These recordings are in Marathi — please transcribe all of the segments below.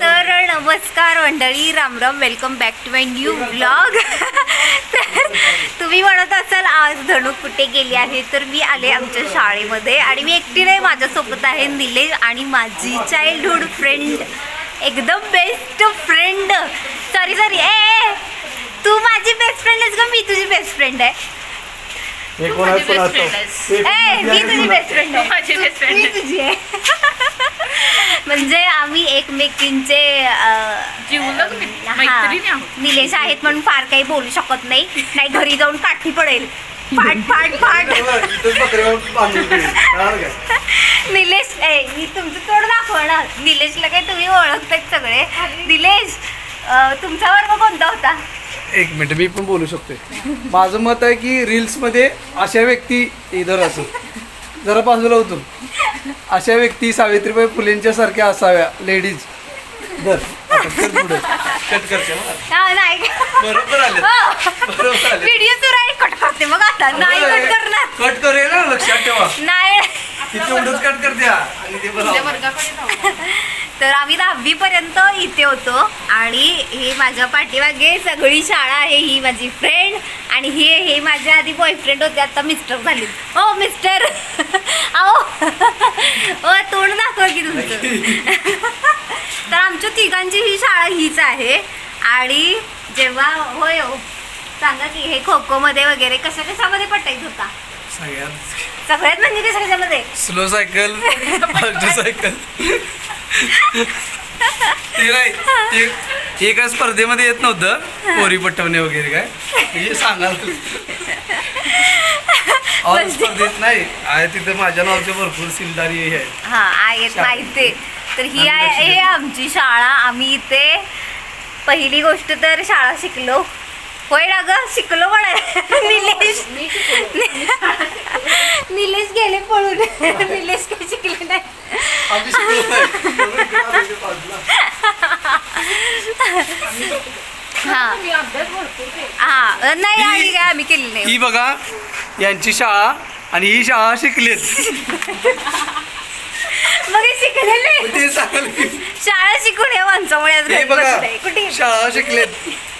तर नमस्कार मंडळी रामराम welcome back to my new blog तर तुम्ही म्हणत असाल आज धनू कुठे गेली आहे? तर मी आले आमच्या शाळेमध्ये आणि मी एकटी नाही माझ्यासोबत आहे निलेश आणि माझी चाइल्डहुड फ्रेंड एकदम बेस्ट फ्रेंड सॉरी सॉरी ए तू माझी बेस्ट फ्रेंड आहेस का? मी तुझी बेस्ट फ्रेंड आहे. हे मी तुझी बेस्ट फ्रेंड आहे. माझी best friend मी आहे. म्हणजे आम्ही एकमेकींचे अं, जीवलग मी-. मैत्रिणी आहोत. निलेश आहेत म्हणून फार काही बोलू शकत नाही. नाही घरी जाऊन काठी पडेल. फाट फाट फाट. निलेश ए मी तुमचं तोड दाखव ना निलेशला काही तुम्ही ओळखताय सगळे. निलेश अं, तुमचा वर्ग कोणता होता? एक मिनिट मी पण बोलू शकतोय. माझं मत आहे की रील्समध्ये अशा व्यक्ती इधर असो. जरा बाजूला होतो अशा व्यक्ती सावित्रीबाई फुलेंच्या सारख्या असाव्या लेडीज दर आता चल पुढे. कट करते हं. हा, नाही. बरोबर आले. बरोबर आले. व्हिडिओ सुरू आहे कट करते. मग आता नाही कट करणार. कट करेल ना लक्षात ठेवा. नाही. ती तेवढंच कट करते हा. आणि ते तुझ्या बरोबर वर्गाकडे जाऊ. तर आम्ही दहावी पर्यंत इथे होतो आणि हे माझ्या पाठीमागे सगळी शाळा आहे ही माझी फ्रेंड आणि हे हे माझ्या आधी बॉयफ्रेंड होते. आता मिस्टर झाले. ओ मिस्टर ओ तोंड दाखवा की तुमचं. तर आमच्या तिघांची ही शाळा हीच आहे. आणि जेव्हा होय हो. सांगा की हे खो खोमध्ये वगैरे कशा कशामध्ये पटायचं होता? सगळ्यात सगळ्यात म्हणजे कशा कशामध्ये? स्लो सायकल फास्ट सायकल ते नाही ते- काय स्पर्धेमध्ये येत नव्हतं. पोरी पटवणे वगैरे काय. हे सांगाल ऑल स्पर्धेत नाही आहे तिथं माझ्या नावाचे भरपूर सिलदारी हे आहे. हा आहेत शाळा. माहिती तर ही आम्ही आहे हे आमची शाळा. आम्ही इथे पहिली गोष्ट तर शाळा शिकलो. होय ना ग? शिकलो पण आहे. निलेश निलेश गेले पळून. निलेश काही शिकले नाही. आम्ही. हा. हा. नाही ही- आणि काय आम्ही केली नाही. ही बघा. यांची शाळा आणि ही शाळा शिकलेत. मग हे शिकलेले? ते सांगाल की शाळा शिकून माणसामुळे आज हे घरी बघा बसलोय. कुठे शाळा शिकलेत.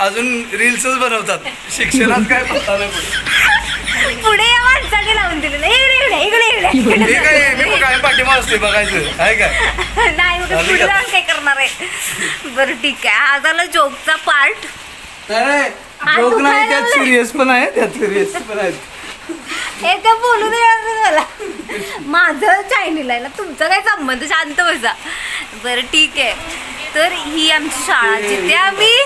अजून रील्सच बनवतात. शिक्षणात काय पत्ता नाही पडत. पुढे या माणसाने लावून दिलेलं. इकडे इकडे इकडे इकडे. हे काय इकडे मी काय पाठीमा असते बघायचं. आहे काय? नाही मग झाली पुढे का? जाऊन काय करणार आहे? बरं ठीक आहे. हा झाला जोकचा पार्ट नाही जोक नाही त्यात? सिरियस पण आहे त्यात सिरियस पण आहे हे बोलू दे मला. माझं चायनीला आहे ना तुमचा काय संबंध? शांत बसा. बरं ठीक आहे. तर ही आमची शाळा जिथे आम्ही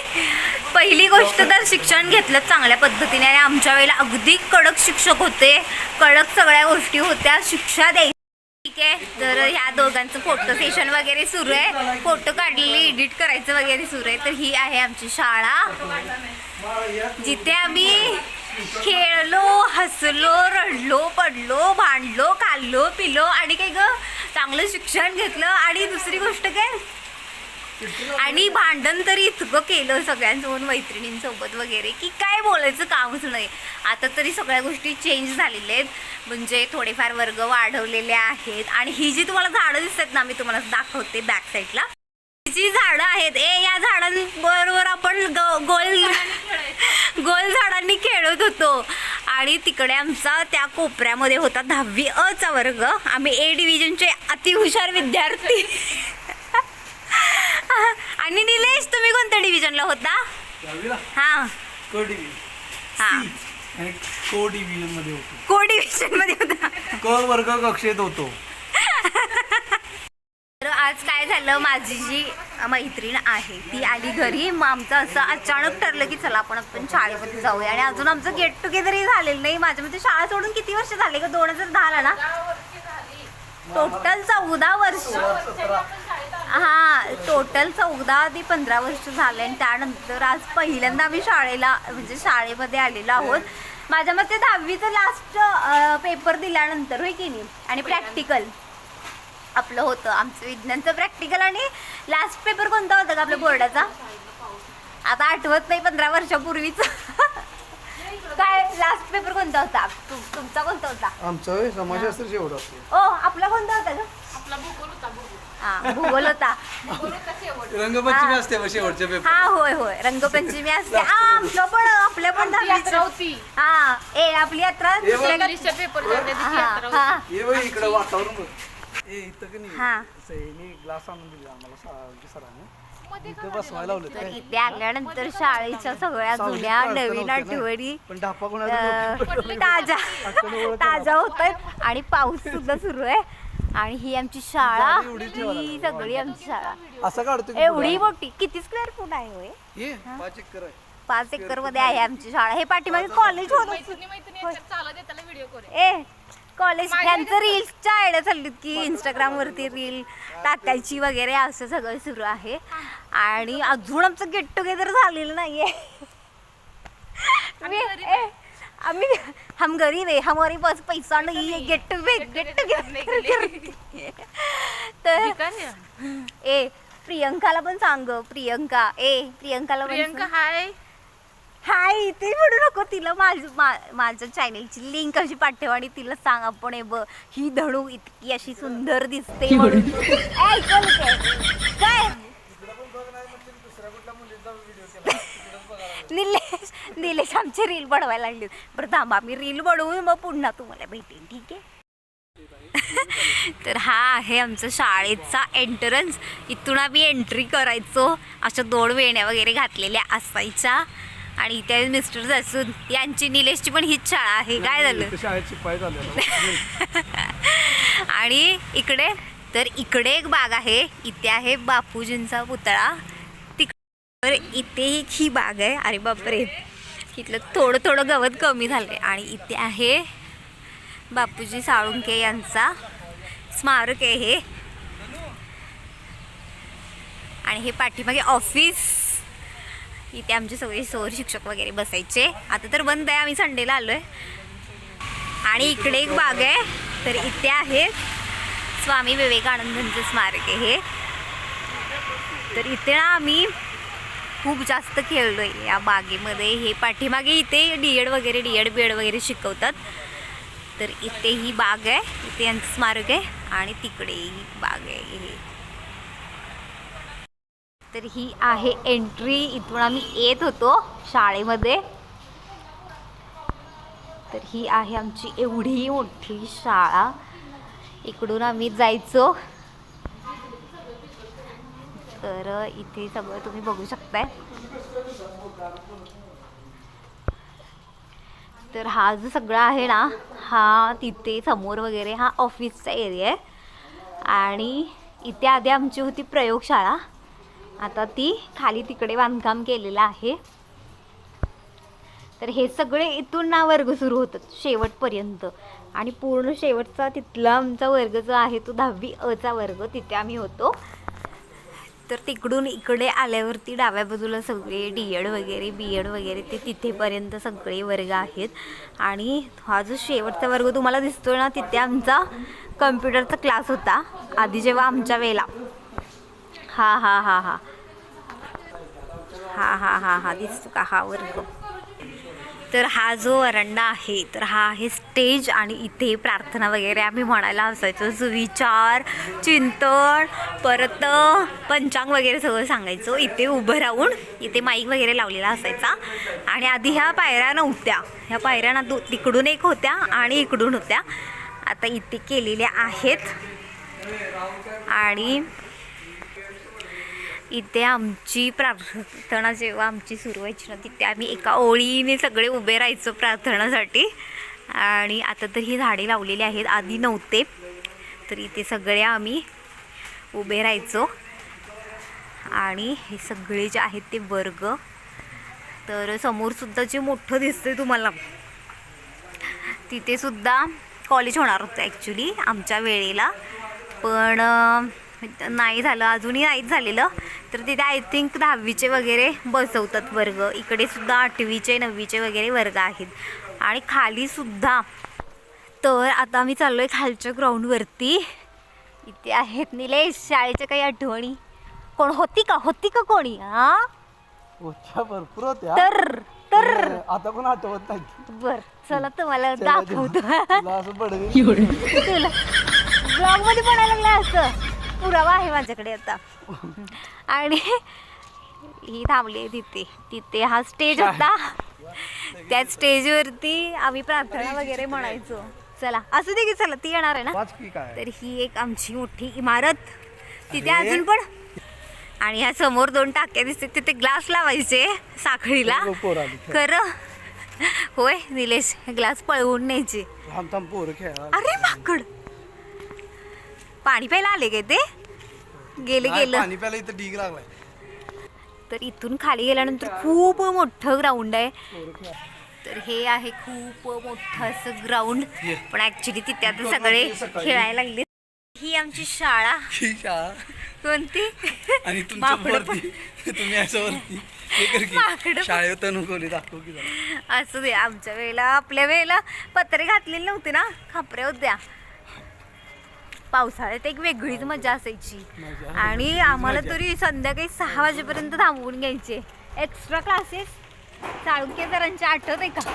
पहिली गोष्ट तर शिक्षण घेतलं चांगल्या पद्धतीने आणि आमच्या वेळेला अगदी कडक शिक्षक होते. कडक सगळ्या गोष्टी होत्या. शिक्षा द्यायची. ठीक आहे. तर ह्या दोघांचं फोटो सेशन वगैरे सुरू आहे. फोटो काढलेले एडिट करायचं वगैरे सुरू आहे. तर ही आहे आमची शाळा. जिथे आम्ही खेळलो हसलो रडलो पडलो भांडलो खाल्लो पिलो आणि काही ग? चांगलं शिक्षण घेतलं. आणि दुसरी गोष्ट काय? आणि भांडण तरी इतकं केलं सगळ्यांसोबत मैत्रिणींसोबत वगैरे की काय बोलायचं कामच नाही. आता तरी सगळ्या गोष्टी चेंज झालेल्या आहेत. म्हणजे थोडेफार वर्ग वाढवलेले आहेत. आणि ही जी तुम्हाला झाडं दिसतात ना मी तुम्हाला दाखवते बॅक साईडला ही जी झाडं आहेत ए या झाडांबरोबर आपण ग- गोल होतो. आणि तिकडे आमचा त्या कोपऱ्यामध्ये होता दहावी अ चा वर्ग. आम्ही ए डिव्हिजनचे अतिहुशार विद्यार्थी. आणि निलेश तुम्ही कोणत्या डिव्हिजनला होता? हा. क डिव्हिजन. हा. आणि को डिव्हिजनमध्ये होतो. को डिव्हिजनमध्ये होता. क वर्ग कक्षेत होतो. तर आज काय झालं माझी जी मैत्रीण आहे ती आली घरी. मग आमचं असं अचानक ठरलं की चला आपण आपण शाळेमध्ये जाऊया. आणि अजून आमचं गेट टुगेदरही झालेलं नाही. माझ्या मते शाळा सोडून किती वर्ष झाले का दोन हजार दहाला ना? टोटल चौदा वर्ष. हा टोटल चौदा ते पंधरा वर्ष झाले आणि त्यानंतर आज पहिल्यांदा आम्ही शाळेला म्हणजे शाळेमध्ये आलेलो आहोत. माझ्या मते दहावीचं लास्ट पेपर दिल्यानंतर होय की नाही? आणि प्रॅक्टिकल आपलं होतं आमचं विज्ञानचं प्रॅक्टिकल आणि लास्ट पेपर कोणता होता का आपल्या बोर्डाचा? आता आठवत नाही पंधरा वर्षापूर्वीच. काय लास्ट पेपर कोणता होता? तु- तुमचा कोणता होता? आमचा समाजशास्त्र शेवट ओ आपला कोणता होता ग? आपला भूगोल होता भूगोल. हा भूगोल होता. रंगपंचमी असते शेवटच्या पेपर हा होय होय. रंगपंचमी असते. हा आमच्या पण आपल्या पण आमची यात्रा होती. हा ए आपली यात्रा पेपर हा. हा. इकडे वातावरण ए इथं की नाही? हा. सैनी ग्लास आणून दिले आम्हाला सा- सरांनी. मध्ये इथं बसवायला लावलं तर काय इथे आल्यानंतर शाळेच्या सगळ्या सावलीत जुन्या नवीन होते ना. आठवणी पण ढापा अं, कोणाचा ताजा ताजा होत आहेत आणि पाऊस सुद्धा सुरू आहे. आणि ही आमची शाळा गाडी एवढीच ठेवायला ही सगळी आमची शाळा. असं काढतो की एवढी. मोठी. किती स्क्वेअर फूट आहे होय? ये पाच एकर आहे. पाच एकरमध्ये आहे आमची शाळा. हे पाठीमागे कॉलेज होत. मैत्रिणी मैत्रिणी याच्यात चालत येताना व्हिडिओ करू. ए कॉलेज त्यांचं रील्सच्या आयडिया चाललीत की इंस्टाग्राम वरती रील टाकायची वगैरे असं सगळं सुरू आहे. आणि अजून आमचं गेट टुगेदर झालेलं नाहीये. मी- ए, आम्ही हम गरीब आहे हमारे पास पैसा नाही आहे गेट टू गेट टुगेदर तर ए प्रियंकाला पण सांग प्रियंका. ए प्रियंकाला पण प्रियंका सांग. हाय हाय ते म्हणू नको तिला माझ माझ्या चॅनेलची लिंक अशी पाठव आणि तिला सांग आपण हे बघ ही धडू इतकी अशी सुंदर दिसते म्हणून. ऐकलं? काय? निलेश निलेश आमची रील बनवायला लागली. बरं थांबा मी रील बनवून मग पुन्हा तुम्हाला भेटेन ठीक आहे? तर हा आहे आमचा शाळेचा एंट्रन्स इथून आम्ही एंट्री करायचो. अशा दोन वेण्या वगैरे घातलेल्या असायच्या. आणि इथे मिस्टर जसून यांची निलेशची पण हीच शाळा आहे. काय झालं? इथं शाळेत शिपाई झाले आणि इकडे तर इकडे एक बाग आहे. इथे आहे बापूजींचा पुतळा. तिकडे इथे एक ही बाग आहे. अरे बापरे. इथलं थोडं थोडं गवत कमी झालंय. आणि इथे आहे बापूजी साळुंके यांचा स्मारक आहे हे. आणि हे पाठीमागे ऑफिस इथे आमचे सगळे सर शिक्षक वगैरे बसायचे. आता तर बंद आहे आम्ही संडेला आलोय. आणि इकडे एक बाग आहे. तर इथे आहे स्वामी विवेकानंदांचं स्मारक आहे हे. तर इथे ना आम्ही खूप जास्त खेळलोय या बागेमध्ये. हे पाठीमागे इथे डी एड वगैरे डी एड बी एड वगैरे शिकवतात. तर इथे ही बाग आहे. इथे यांचं स्मारक आहे. आणि तिकडे ही बाग आहे हे. तर ही आहे एंट्री इथून आम्ही येत होतो शाळेमध्ये. तर ही आहे आमची एवढी मोठी शाळा. इकडून आम्ही जायचो. तर इथे सगळं तुम्ही बघू शकताय. तर हा जो सगळा आहे ना हा तिथे समोर वगैरे हा ऑफिसचा एरिया आहे. आणि इथे आधी आमची होती प्रयोगशाळा. आता ती खाली तिकडे बांधकाम केलेलं आहे. तर हे सगळे इथून ना वर्ग सुरू होतात शेवटपर्यंत. आणि पूर्ण शेवटचा तिथला आमचा वर्ग जो आहे तो दहावी अचा वर्ग. तिथे आम्ही होतो. तर तिकडून इकडे आल्यावरती डाव्या बाजूला सगळे डी एड वगैरे बी एड वगैरे ते तिथेपर्यंत सगळे वर्ग आहेत. आणि हा जो शेवटचा वर्ग तुम्हाला दिसतोय ना तिथे आमचा कम्प्युटरचा क्लास होता. आधी जेव्हा आमच्या वेळेला. हा हा हा हा. हा हा हा हा. दिसतो का? हा वर्ग तर हा जो वरंडा आहे तर हा आहे स्टेज आणि इथे प्रार्थना वगैरे आम्ही म्हणायला असायचो सुविचार चिंतन परत पंचांग वगैरे सगळं सांगायचो. इथे उभं राहून इथे माईक वगैरे लावलेला असायचा. आणि आधी ह्या पायऱ्या नव्हत्या. ह्या पायऱ्या ना दो तिकडून एक होत्या आणि इकडून होत्या. आता इथे केलेल्या आहेत. आणि इथे आमची प्रार्थना जेव्हा आमची सुरू व्हायची ना तिथे आम्ही एका ओळीने सगळे उभे राहायचो प्रार्थनासाठी. आणि आता तर ही झाडे लावलेली आहेत आधी नव्हते. तर इथे सगळे आम्ही उभे राहायचो. आणि हे सगळे जे आहेत ते वर्ग. तर समोरसुद्धा जे मोठं दिसतंय तुम्हाला तिथेसुद्धा कॉलेज होणार होतं ॲक्च्युली आमच्या वेळेला. पण नाही झालं अजूनही नाहीच झालेलं. तर तिथे आय थिंक दहावीचे वगैरे बसवतात वर्ग. इकडे सुद्धा आठवीचे नववीचे वगैरे वर्ग आहेत. आणि खाली सुद्धा. तर आता आम्ही चाललो आहे खालच्या ग्राउंडवरती इथे आहेत निलेश शाळेच्या काही आठवणी. कोण? होती का? होती का कोणी? हा भरपूर होत्या. तर तर. आता कोण आठवत नाही. बर चला तुम्हाला दाखवतो. तुला ब्लॉगमध्ये लागलं असं. पुरावा आहे माझ्याकडे आता. आणि ही थांबली आहे तिथे. तिथे हा स्टेज होता. त्या स्टेजवरती आम्ही प्रार्थना वगैरे म्हणायचो. चला असू दे की चला ती येणार आहे ना? तर ही एक आमची मोठी इमारत. तिथे. अजून पण आणि ह्या समोर दोन टाक्या दिसते तिथे ग्लास लावायचे साखळीला. खरं? होय निलेश ग्लास पळवून न्यायचे. अरे माकड. पाणी प्यायला आले काय ते? गेले गेलं पाणी प्यायला इथं ढीग लागलाय तर इथून खाली गेल्यानंतर खूप मोठं ग्राउंड आहे. तर हे आहे खूप मोठं असं ग्राउंड. पण ऍक्च्युली तिथे आता सगळे. खेळायला लागले ही आमची शाळा ही शाळा. कोणती आणि तुमच्या माकडं पण. वरती तुम्ही असं वरती हे कर माकडं पण. की शाळेत नुकवली दाखव की जरा. असू दे आमच्या वेळेला आपल्या वेळेला पत्रे घातलेली नव्हती ना खापऱ्या होत्या पावसाळ्यात एक वेगळीच मजा असायची. आणि आम्हाला. तरी संध्याकाळी सहा वाजेपर्यंत थांबवून घ्यायचे एक्स्ट्रा क्लासेस चाळुक्य सरांचे आठवत आहे का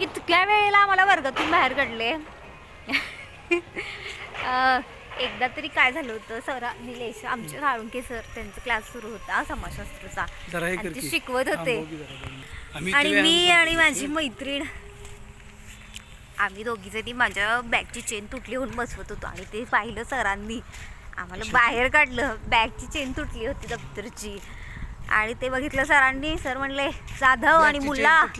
इतक्या वेळेला आम्हाला वर्गातून बाहेर काढले एकदा तरी काय झालं होतं सर निलेश आमचे साळुंके सर त्यांचा क्लास सुरू होता समाजशास्त्राचा ते. शिकवत होते आणि मी आणि. माझी मैत्रीण आम्ही दोघी जणी माझ्या बॅगची चेन तुटली म्हणून बसवत होतो आणि ते पाहिलं सरांनी. आम्हाला बाहेर काढलं. बॅगची चेन तुटली होती दप्तरची. आणि ते बघितलं सरांनी. सर म्हणले जाधव आणि मुला.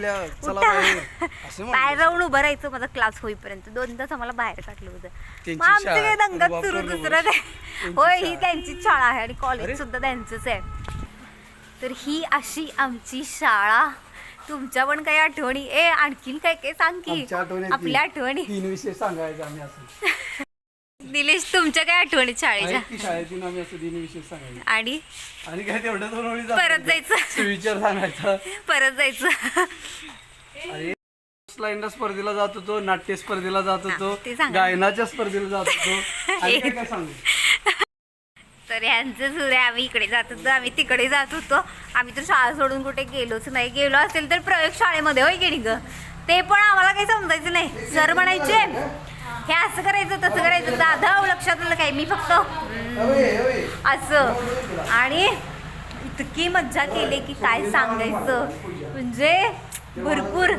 बाहेर. जाऊन उभं राहायचं माझा क्लास होईपर्यंत. दोन तास आम्हाला बाहेर काढलं होतं. मग आमचं. काय दंगात सुरू दुसरं त्यांची होय ही. त्यांचीच शाळा आहे आणि. कॉलेज सुद्धा त्यांचंच आहे. तर ही अशी आमची शाळा. तुमच्या पण काही आठवणी. ए आणखीन काय काय सांग की? आमच्या आपल्या आठवणी. तीन विषय सांगायचे आम्ही असं. निलेश तुमच्या काय आठवणी शाळेच्या? की शाळेतून आम्ही असं तीन विषय सांगायचे. आणि? आणि काय तेवढ्या दोन परत जायचं. विचार सांगायचा. परत जायचं. अरे लाईनला स्पर्धेला जात होतो नाट्य स्पर्धेला जात होतो ते सांगा. गायनाच्या स्पर्धेला जात होतो. आणि काय काय सांगू तर यांचं सुरू आम्ही इकडे जात होतो आम्ही तिकडे जात होतो. आम्ही तर शाळा सोडून कुठे गेलोच नाही. गेलो असेल तर प्रयोग शाळेमध्ये होय की नाही ग? ते पण आम्हाला काही समजायचं नाही. सर म्हणायचे हे असं करायचं तसं करायचं. दादा हो, लक्षात आलं काय? मी फक्त असं. आणि इतकी मज्जा केली की काय सांगायचं? म्हणजे भरपूर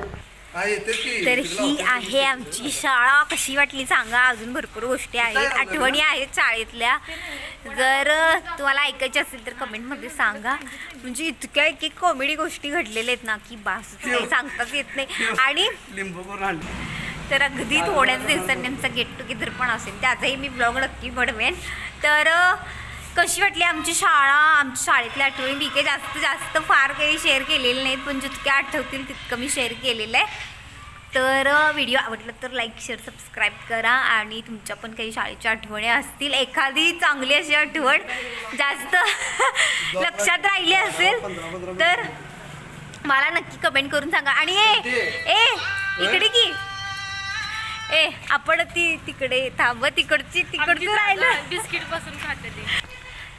तर ही आहे आमची शाळा. कशी वाटली सांगा अजून भरपूर गोष्टी आहेत. आठवणी आहेत शाळेतल्या. जर तुम्हाला ऐकायची असेल तर कमेंटमध्ये सांगा. म्हणजे इतक्या एक एक कॉमेडी गोष्टी घडलेल्या आहेत ना की बास सांगताच येत नाही. आणि तर अगदी थोड्याच दिवसांनी आमचा गेट टुगेदर पण असेल. त्याचाही मी ब्लॉग नक्की बनवेन. तर कशी वाटली आमची शाळा? आमच्या शाळेतल्या आठवणी मी काही जास्त जास्त फार काही शेअर केलेले नाहीत पण जितक्या आठवतील तितकं मी शेअर केलेलं आहे. तर व्हिडिओ आवडला तर लाईक शेअर सबस्क्राईब करा आणि तुमच्या पण काही शाळेच्या आठवणी असतील एखादी चांगली अशी आठवण जास्त लक्षात राहिली असेल तर मला नक्की कमेंट करून सांगा. आणि ए ए इकडे की? ए आपण ती तिकडे थांब तिकडची तिकडचं राहिलं. बिस्किटपासून खाते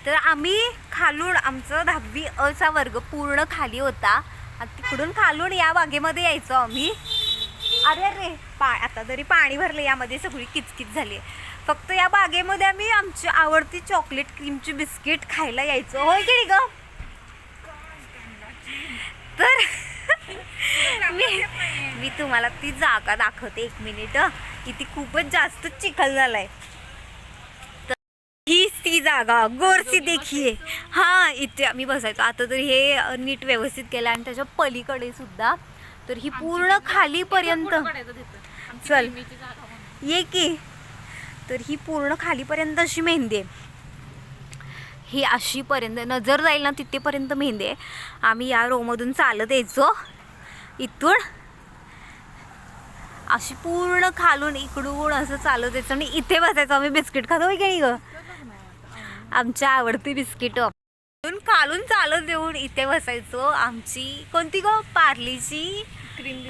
तर आम्ही खालून आमचं दहावी अचा वर्ग पूर्ण खाली होता. तिकडून खालून या बागेमध्ये यायचो आम्ही. अरे अरे पा आता तरी पाणी भरलं यामध्ये सगळी किचकिच झाली. आहे फक्त या बागेमध्ये आम्ही आमची आवडती चॉकलेट क्रीमची बिस्किट खायला यायचो. होय की नाही ग? तर मी मी तुम्हाला ती जागा दाखवते एक मिनिट इथे खूपच जास्त चिखल झाला आहे ती जागा गोरसी देखीए हा इथे आम्ही बसायचो. आता तर हे नीट व्यवस्थित केलं आणि त्याच्या पलीकडे सुद्धा तर ही पूर्ण खालीपर्यंत चल. ये की. तर ही पूर्ण खालीपर्यंत अशी मेहंदी आहे. ही अशीपर्यंत नजर जाईल ना तिथेपर्यंत मेहंदी आहे. आम्ही या रोमधून चालत यायचो. इथून. अशी पूर्ण खालून इकडून असं चालत यायचं आणि इथे बसायचो. आम्ही बिस्किट खातो की नाही ग? आमच्या आवडती बिस्किट. खालून चालत येऊन इथे बसायचो. आमची कोणती ग? पार्लीची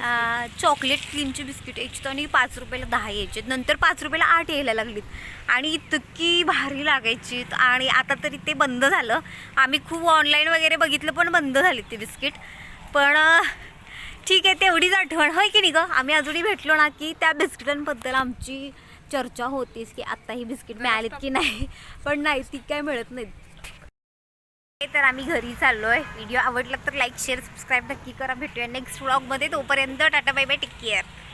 आ, चॉकलेट क्रीमची बिस्किट. यायची आणि पाच रुपयाला दहा यायचे. नंतर पाच रुपयाला आठ यायला लागलीत. आणि इतकी भारी लागायची आणि आता तरी ते बंद झालं. आम्ही खूप ऑनलाईन वगैरे बघितलं पण बंद झाली ते बिस्किट. पण ठीक आहे तेवढीच आठवण. होय की नाही ग? आम्ही अजूनही भेटलो ना की त्या बिस्किटांबद्दल आमची चर्चा होतीच की आत्ता ही बिस्किट मिळालीत की नाही? पण नाही ती काय मिळत नाहीत. तर आम्ही घरी चाललोय. व्हिडिओ आवडला तर लाईक शेअर सबस्क्राईब नक्की करा. भेटूया नेक्स्ट व्लॉगमध्ये तोपर्यंत tata bye bye take care